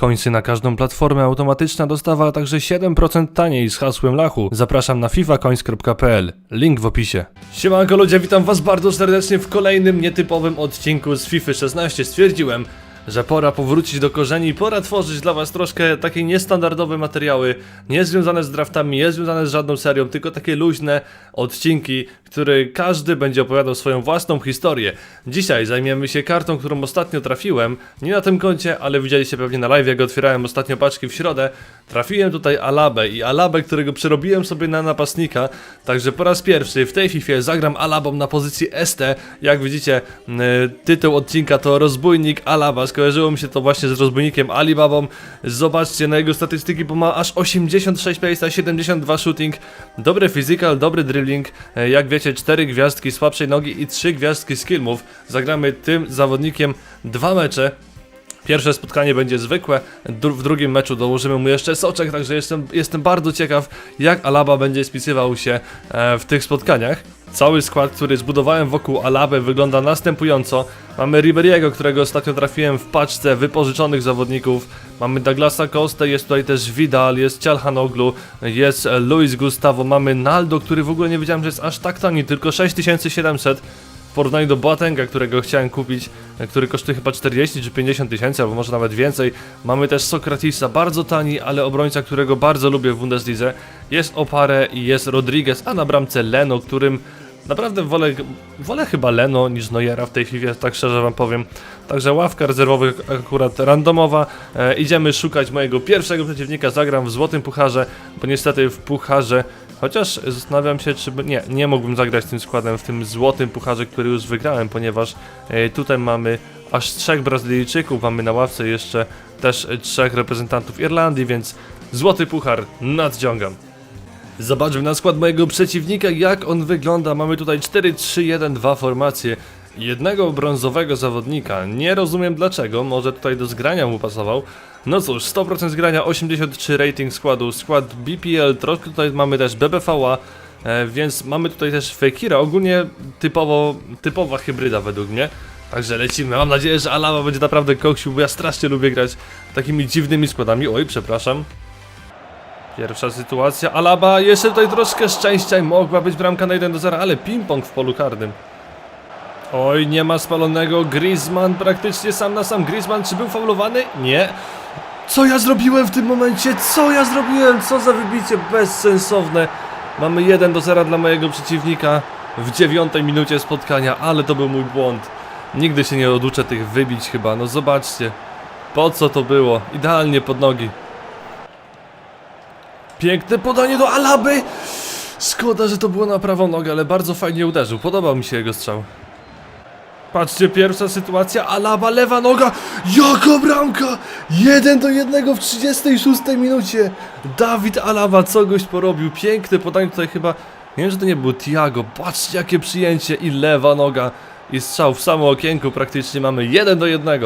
Końcy na każdą platformę, automatyczna dostawa, a także 7% taniej z hasłem Lachu. Zapraszam na fifacoins.pl. Link w opisie. Siemanko ludzie, witam was bardzo serdecznie w kolejnym nietypowym odcinku z FIFA 16. Stwierdziłem, że pora powrócić do korzeni, pora tworzyć dla was troszkę takie niestandardowe materiały, nie związane z draftami, nie związane z żadną serią, tylko takie luźne odcinki, które każdy będzie opowiadał swoją własną historię. Dzisiaj zajmiemy się kartą, którą ostatnio trafiłem, nie na tym koncie, ale widzieliście pewnie na live, jak otwierałem ostatnio paczki w środę, trafiłem tutaj Alabę i Alabę, którego przerobiłem sobie na napastnika, także po raz pierwszy w tej FIFA zagram Alabą na pozycji ST, jak widzicie yy, tytuł odcinka to Rozbójnik Alaba, skojarzyło mi się to właśnie z rozbójnikiem Alibabą, zobaczcie na jego statystyki, bo ma aż 86 pace'a, 72 shooting, dobry physical, dobry dribbling, e, jak wiecie 4 gwiazdki słabszej nogi i 3 gwiazdki skillmów, zagramy tym zawodnikiem dwa mecze, Pierwsze spotkanie będzie zwykłe, w drugim meczu dołożymy mu jeszcze soczek, także jestem, jestem bardzo ciekaw, jak Alaba będzie spisywał się e, w tych spotkaniach. Cały skład, który zbudowałem wokół Alaby wygląda następująco. Mamy Riberiego, którego ostatnio trafiłem w paczce wypożyczonych zawodników. Mamy Douglasa Costa, jest tutaj też Vidal, jest Cialhanoglu, jest Luis Gustavo, mamy Naldo, który w ogóle nie wiedziałem, że jest aż tak tani, tylko 6700 w porównaniu do Boatenga, którego chciałem kupić, który kosztuje chyba 40 czy 50 tysięcy, albo może nawet więcej. Mamy też Sokratisa, bardzo tani, ale obrońca, którego bardzo lubię w Bundeslidze. Jest Opare i jest Rodriguez, a na bramce Leno, którym naprawdę wolę, wolę chyba Leno niż Neuera w tej chwili, tak szczerze wam powiem. Także ławka rezerwowych akurat randomowa. E, idziemy szukać mojego pierwszego przeciwnika, zagram w Złotym Pucharze, bo niestety w Pucharze Chociaż zastanawiam się, czy. Nie, nie mógłbym zagrać tym składem w tym złotym pucharze, który już wygrałem, ponieważ e, tutaj mamy aż trzech Brazylijczyków, mamy na ławce jeszcze też trzech reprezentantów Irlandii, więc złoty puchar nadciągam. Zobaczmy na skład mojego przeciwnika, jak on wygląda. Mamy tutaj 4-3-1-2 formacje. Jednego brązowego zawodnika. Nie rozumiem dlaczego, może tutaj do zgrania mu pasował. No cóż, 100% zgrania, 83 rating składu, skład BPL, troszkę tutaj mamy też BBVA, e, więc mamy tutaj też Fekira, ogólnie typowo, typowa hybryda według mnie. Także lecimy, mam nadzieję, że Alaba będzie naprawdę koksił, bo ja strasznie lubię grać takimi dziwnymi składami. Oj, przepraszam. Pierwsza sytuacja, Alaba, jeszcze tutaj troszkę szczęścia i mogła być bramka na 1 do 0, ale ping-pong w polu karnym. Oj, nie ma spalonego, Griezmann praktycznie sam na sam. Griezmann, czy był faulowany? Nie. Co ja zrobiłem w tym momencie? Co ja zrobiłem? Co za wybicie bezsensowne. Mamy 1 do 0 dla mojego przeciwnika w dziewiątej minucie spotkania, ale to był mój błąd. Nigdy się nie oduczę tych wybić chyba, no zobaczcie. Po co to było? Idealnie pod nogi. Piękne podanie do Alaby! Szkoda, że to było na prawą nogę, ale bardzo fajnie uderzył. Podobał mi się jego strzał. Patrzcie, pierwsza sytuacja, Alaba, lewa noga, jaka bramka! 1 do 1 w 36 minucie. Dawid Alaba, co goś porobił, piękne podanie tutaj chyba, nie wiem, że to nie był Tiago, patrzcie jakie przyjęcie i lewa noga i strzał w samo okienku, praktycznie mamy 1 do 1.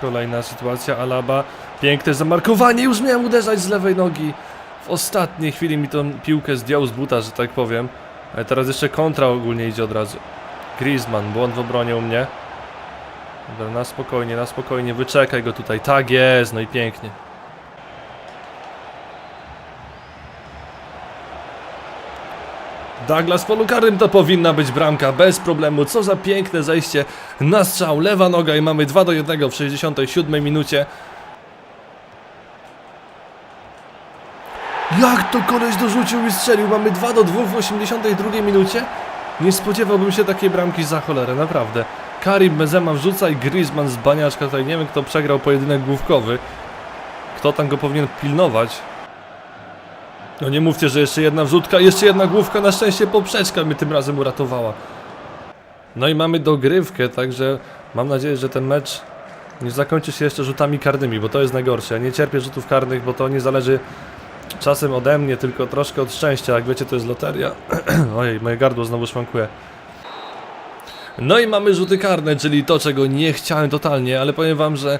Kolejna sytuacja, Alaba, piękne zamarkowanie, już miałem uderzać z lewej nogi. W ostatniej chwili mi tą piłkę zdjął z buta, że tak powiem. Ale teraz jeszcze kontra ogólnie idzie od razu. Griezmann, błąd w obronie u mnie. Dobra, na spokojnie, na spokojnie, wyczekaj go tutaj. Tak jest, no i pięknie. Douglas polu karnym to powinna być bramka, bez problemu. Co za piękne zejście na strzał, lewa noga i mamy 2 do 1 w 67 minucie. Jak to koleś dorzucił i strzelił? Mamy 2 do 2 w 82 minucie? Nie spodziewałbym się takiej bramki za cholerę, naprawdę. Karim Benzema wrzuca i Griezmann z baniaczka tutaj. Nie wiem kto przegrał pojedynek główkowy. Kto tam go powinien pilnować? No nie mówcie, że jeszcze jedna wrzutka, jeszcze jedna główka. Na szczęście poprzeczka mnie tym razem uratowała. No i mamy dogrywkę, także mam nadzieję, że ten mecz nie zakończy się jeszcze rzutami karnymi, bo to jest najgorsze. Ja nie cierpię rzutów karnych, bo to nie zależy czasem ode mnie, tylko troszkę od szczęścia. Jak wiecie, to jest loteria. Ojej, moje gardło znowu szwankuje. No i mamy rzuty karne, czyli to, czego nie chciałem totalnie, ale powiem wam, że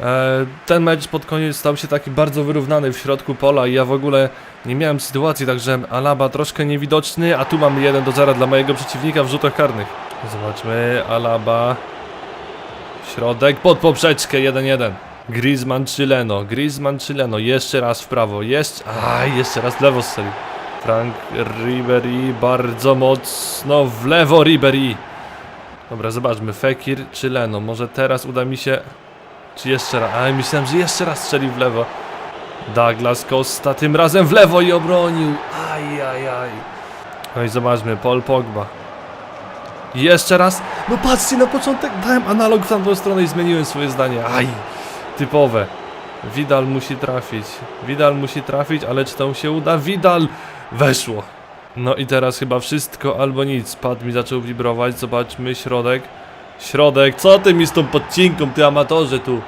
e, ten mecz pod koniec stał się taki bardzo wyrównany w środku pola i ja w ogóle nie miałem sytuacji, także Alaba troszkę niewidoczny, a tu mamy 1 do 0 dla mojego przeciwnika w rzutach karnych. Zobaczmy, Alaba. Środek pod poprzeczkę 1-1. Griezmann czy Leno, Griezmann czy Leno, jeszcze raz w prawo, jeszcze, aj, jeszcze raz w lewo strzelił. Frank Ribery bardzo mocno w lewo Ribery. Dobra, zobaczmy, Fekir czy Leno, może teraz uda mi się, czy jeszcze raz, ale myślałem, że jeszcze raz strzeli w lewo. Douglas Costa tym razem w lewo i obronił, aj, aj, aj. No i zobaczmy, Paul Pogba. Jeszcze raz. No patrzcie, na początek dałem analog w tamtą stronę i zmieniłem swoje zdanie. Aj, typowe. Widal musi trafić. Widal musi trafić, ale czy to się uda? Widal! Weszło. No i teraz chyba wszystko albo nic. Pad mi zaczął wibrować. Zobaczmy środek. Środek. Co ty mi z tą podcinką, ty amatorze tu?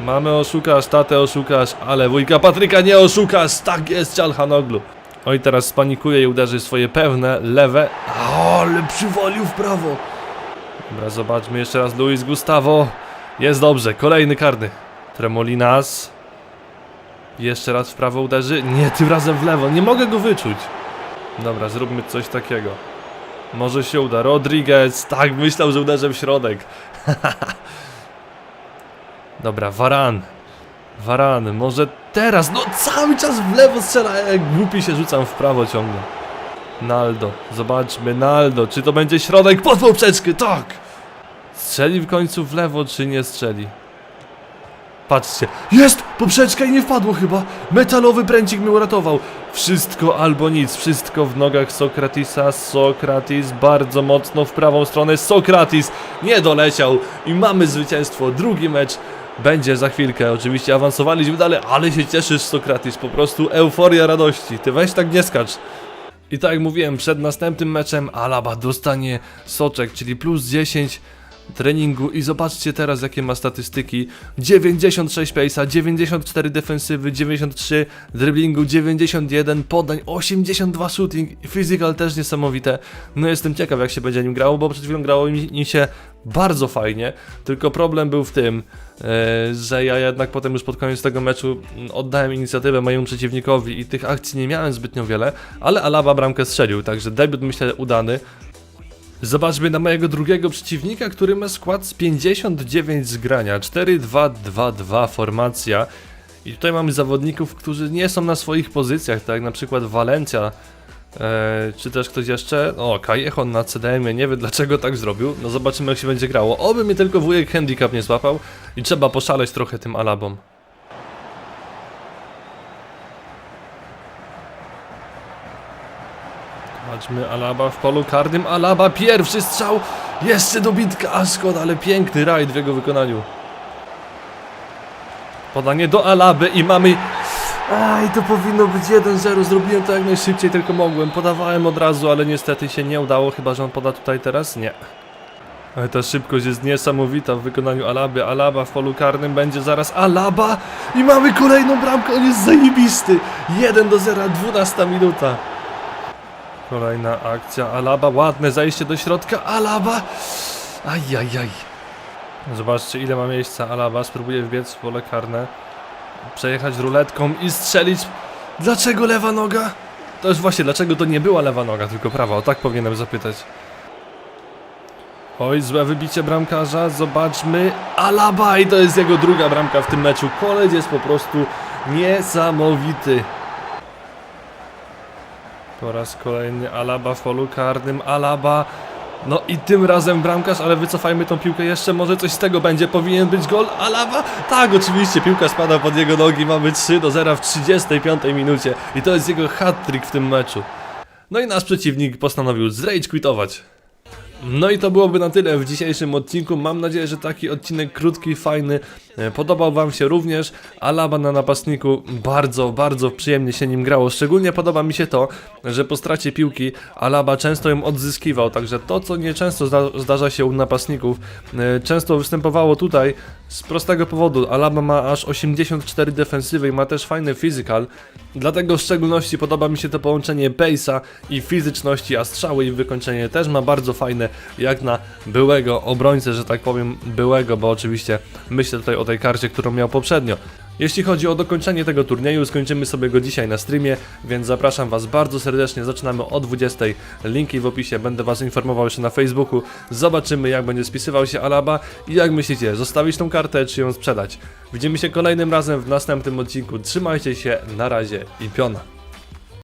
Mamy oszukasz, tatę oszukasz, ale wujka Patryka nie oszukasz. Tak jest, Cialhanoglu. Oj, teraz spanikuje i uderzy swoje pewne, lewe. O, ale przywolił w prawo. Dobra, zobaczmy jeszcze raz Luis Gustavo. Jest dobrze, kolejny karny. Tremolinas. Jeszcze raz w prawo uderzy. Nie, tym razem w lewo. Nie mogę go wyczuć. Dobra, zróbmy coś takiego. Może się uda. Rodriguez. Tak, myślał, że uderzę w środek. Dobra, Varan. Varan, może teraz. No cały czas w lewo strzela. Jak głupi się rzucam w prawo ciągle. Naldo. Zobaczmy, Naldo. Czy to będzie środek pod poprzeczkę? Tak! Strzeli w końcu w lewo, czy nie strzeli? Patrzcie. Jest! Poprzeczka i nie wpadło chyba. Metalowy pręcik mnie uratował. Wszystko albo nic. Wszystko w nogach Sokratisa. Sokratis bardzo mocno w prawą stronę. Sokratis nie doleciał. I mamy zwycięstwo. Drugi mecz będzie za chwilkę. Oczywiście awansowaliśmy dalej, ale się cieszysz Sokratis. Po prostu euforia radości. Ty weź tak nie skacz. I tak jak mówiłem, przed następnym meczem Alaba dostanie soczek, czyli plus 10 treningu i zobaczcie teraz jakie ma statystyki. 96 pace'a, 94 defensywy, 93 driblingu, 91 podań, 82 shooting, physical też niesamowite. No jestem ciekaw jak się będzie nim grało, bo przed chwilą grało mi, mi się bardzo fajnie, tylko problem był w tym, e, że ja jednak potem już pod koniec tego meczu mm, oddałem inicjatywę mojemu przeciwnikowi i tych akcji nie miałem zbytnio wiele, ale Alaba bramkę strzelił, także debiut myślę udany. Zobaczmy na mojego drugiego przeciwnika, który ma skład z 59 zgrania, 4-2-2-2 formacja. I tutaj mamy zawodników, którzy nie są na swoich pozycjach, tak jak na przykład Valencia, e, czy też ktoś jeszcze? O, Kajechon na CDM-ie, nie wiem dlaczego tak zrobił. No zobaczymy jak się będzie grało. Oby mnie tylko wujek handicap nie złapał i trzeba poszaleć trochę tym alabom. Zobaczmy Alaba w polu karnym. Alaba pierwszy strzał. Jeszcze dobitka. A szkoda, ale piękny rajd w jego wykonaniu. Podanie do Alaby i mamy... Aj, to powinno być 1-0. Zrobiłem to jak najszybciej tylko mogłem. Podawałem od razu, ale niestety się nie udało. Chyba, że on poda tutaj teraz? Nie. Ale ta szybkość jest niesamowita w wykonaniu Alaby. Alaba w polu karnym będzie zaraz Alaba i mamy kolejną bramkę. On jest zajebisty. 1 do 0, 12 minuta. Kolejna akcja Alaba, ładne zajście do środka, Alaba! Ajajaj. Zobaczcie ile ma miejsca Alaba, spróbuje wbiec w pole karne, przejechać ruletką i strzelić. Dlaczego lewa noga? To jest właśnie, dlaczego to nie była lewa noga, tylko prawa, o tak powinienem zapytać. Oj, złe wybicie bramkarza, zobaczmy. Alaba i to jest jego druga bramka w tym meczu. Koleś jest po prostu niesamowity. Po raz kolejny Alaba w polu karnym, Alaba. No i tym razem bramkarz, ale wycofajmy tą piłkę jeszcze, może coś z tego będzie, powinien być gol, Alaba? Tak, oczywiście, piłka spada pod jego nogi, mamy 3 do 0 w 35 minucie i to jest jego hat-trick w tym meczu. No i nasz przeciwnik postanowił zrage quitować. No i to byłoby na tyle w dzisiejszym odcinku. Mam nadzieję, że taki odcinek krótki, fajny podobał Wam się również. Alaba na napastniku bardzo, bardzo przyjemnie się nim grało. Szczególnie podoba mi się to, że po stracie piłki Alaba często ją odzyskiwał. Także to, co nieczęsto zda zdarza się u napastników, e, często występowało tutaj z prostego powodu. Alaba ma aż 84 defensywy i ma też fajny physical. Dlatego w szczególności podoba mi się to połączenie base'a i fizyczności, a strzały i wykończenie też ma bardzo fajne, jak na byłego obrońcę, że tak powiem, byłego, bo oczywiście myślę tutaj tej karcie, którą miał poprzednio. Jeśli chodzi o dokończenie tego turnieju, skończymy sobie go dzisiaj na streamie, więc zapraszam Was bardzo serdecznie. Zaczynamy o 20. Linki w opisie, będę Was informował jeszcze na Facebooku. Zobaczymy, jak będzie spisywał się Alaba i jak myślicie, zostawić tą kartę czy ją sprzedać. Widzimy się kolejnym razem w następnym odcinku. Trzymajcie się, na razie i piona.